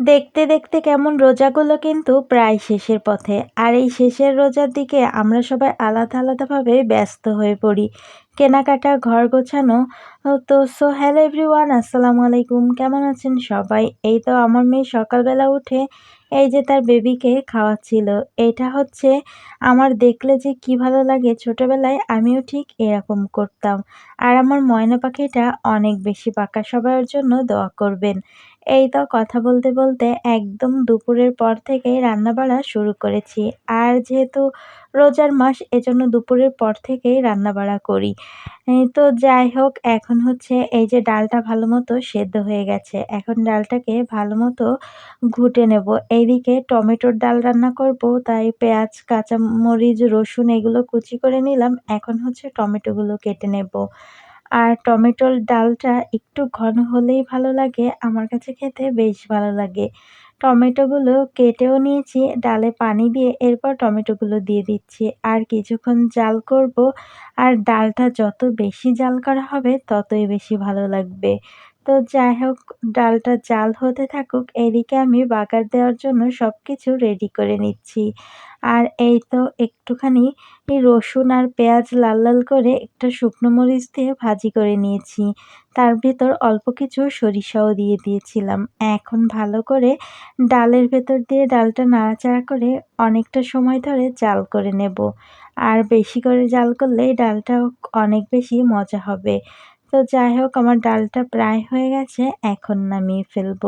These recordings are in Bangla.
দেখতে দেখতে কেমন রোজাগুলো কিন্তু প্রায় শেষের পথে। আর এই শেষের রোজার দিকে আমরা সবাই আলাদা আলাদাভাবে ব্যস্ত হয়ে পড়ি। কেনাকাটা ঘর গোছানো, তো সো হ্যালো এভরিওয়ান আসসালামু আলাইকুম, কেমন আছেন সবাই? এই তো আমার মেয়ে সকালবেলা উঠে এই যে তার বেবিকে খাওয়াচ্ছিল। এটা হচ্ছে আমার দেখলে যে কি ভালো লাগে, ছোটবেলায় আমিও ঠিক এরকম করতাম। আর আমার ময়না পাখিটা অনেক বেশি পাকা সবার জন্য দোয়া করবেন। এই তো কথা বলতে বলতে একদম দুপুরের পর থেকেই রান্নাবাড়া শুরু করেছি। আর যেহেতু রোজার মাস, এজন্য দুপুরের পর থেকেই রান্নাবাড়া করি। তো যাই হোক, এখন হচ্ছে এই যে ডালটা ভালো মতো সেদ্ধ হয়ে গেছে। এখন ডালটাকে ভালো মতো ঘুটে নেব। এইদিকে টমেটোর ডাল রান্না করব, তাই পেঁয়াজ, কাঁচামরিচ, রসুন এগুলো কুচি করে নিলাম। এখন হচ্ছে টমেটোগুলো কেটে নেব। আর টমেটোর ডালটা একটু ঘন হলেই ভালো লাগে, আমার কাছে খেতে বেশ ভালো লাগে। টমেটোগুলো কেটেও নিয়েছি, ডালে পানি দিয়ে এরপর টমেটোগুলো দিয়ে দিচ্ছি। আর কিছুক্ষণ জাল করব, আর ডালটা যত বেশি জাল করা হবে, ততই বেশি ভালো লাগবে। তো যাই হোক, ডালটা জাল হতে থাকুক, এদিকে আমি বাগার দেওয়ার জন্য সব কিছু রেডি করে নিচ্ছি। আর এই তো একটুখানি রসুন আর পেঁয়াজ লাল লাল করে একটা শুকনো মরিচ দিয়ে ভাজি করে নিয়েছি। তার ভেতর অল্প কিছু সরিষাও দিয়ে দিয়েছিলাম। এখন ভালো করে ডালের ভেতর দিয়ে ডালটা নাড়াচাড়া করে অনেকটা সময় ধরে জাল করে নেব। আর বেশি করে জাল করলে ডালটা অনেক বেশি মজা হবে। তো যাই হোক, আমার ডালটা প্রায় হয়ে গেছে, এখন নামিয়ে ফেলব।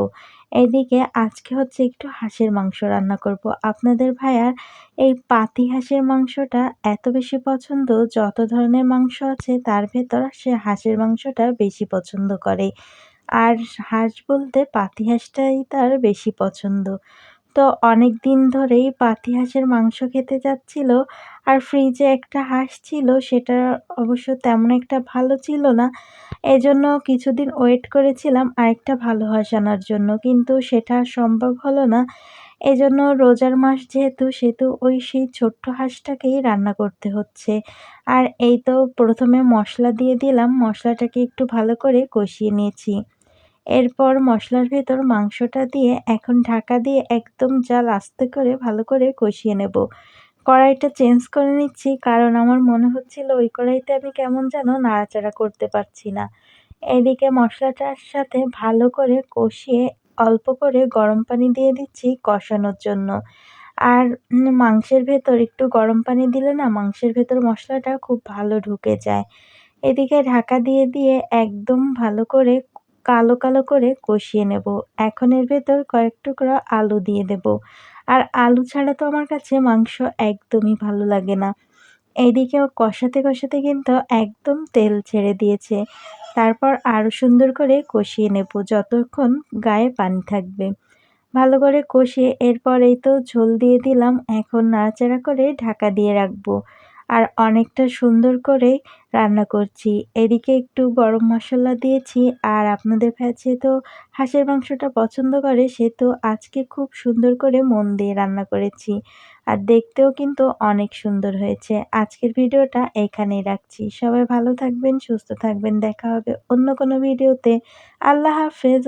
এদিকে আজকে হচ্ছে একটু হাঁসের মাংস রান্না করব। আপনাদের ভাইয়ার এই পাতি হাঁসের মাংসটা এত বেশি পছন্দ, যত ধরনের মাংস আছে তার ভেতর সে হাঁসের মাংসটা বেশি পছন্দ করে। আর হাঁস বলতে পাতি হাঁসটাই তার বেশি পছন্দ। তো অনেক দিন ধরেই পাতি হাঁসের মাংস খেতে যাচ্ছিল আর ফ্রিজে একটা হাঁস ছিল, সেটা অবশ্য তেমন একটা ভালো ছিল না। এজন্য কিছুদিন ওয়েট করেছিলাম আরেকটা ভালো হাঁস আনার জন্য, কিন্তু সেটা সম্ভব হলো না। এজন্য রোজার মাস যেহেতু, সেহেতু ওই সেই ছোট্ট হাঁসটাকেই রান্না করতে হচ্ছে। আর এই তো প্রথমে মশলা দিয়ে দিলাম, মশলাটাকে একটু ভালো করে কষিয়ে নিয়েছি। এরপর মশলার ভেতর মাংসটা দিয়ে এখন ঢাকা দিয়ে একদম জাল আস্তে করে ভালো করে কষিয়ে নেব। কড়াইটা চেঞ্জ করে নিচ্ছি কারণ আমার মনে হচ্ছিল ওই কড়াইতে আমি কেমন যেন নাড়াচাড়া করতে পারছি না। এদিকে মশলাটার সাথে ভালো করে কষিয়ে অল্প করে গরম পানি দিয়ে দিচ্ছি কষানোর জন্য। আর মাংসের ভেতর একটু গরম পানি দিলে না মাংসের ভেতর মশলাটা খুব ভালো ঢুকে যায়। এদিকে ঢাকা দিয়ে দিয়ে একদম ভালো করে কালো কালো করে কষিয়ে নেব। এখন এর ভেতর কয়েক টুকরো আলু দিয়ে দেব। আর আলু ছাড়া তো আমার কাছে মাংস একদমই ভালো লাগে না। এইদিকেও কষাতে কষাতে কিন্তু একদম তেল ছেড়ে দিয়েছে। তারপর আরও সুন্দর করে কষিয়ে নেব যতক্ষণ গায়ে পানি থাকবে। ভালো করে কষিয়ে এরপর এই তো ঝোল দিয়ে দিলাম। এখন নাড়াচাড়া করে ঢাকা দিয়ে রাখব। আর অনেকটা সুন্দর করে রান্না করছি। এদিকে একটু গরম মশলা দিয়েছি আর আপনাদের কাছে তো হাঁসের মাংসটা পছন্দ করে সে তো আজকে খুব সুন্দর করে মন দিয়ে রান্না করেছি আর দেখতেও কিন্তু অনেক সুন্দর হয়েছে। আজকের ভিডিওটা এখানেই রাখছি। সবাই ভালো থাকবেন, সুস্থ থাকবেন। দেখা হবে অন্য কোনো ভিডিওতে। আল্লাহ হাফেজ।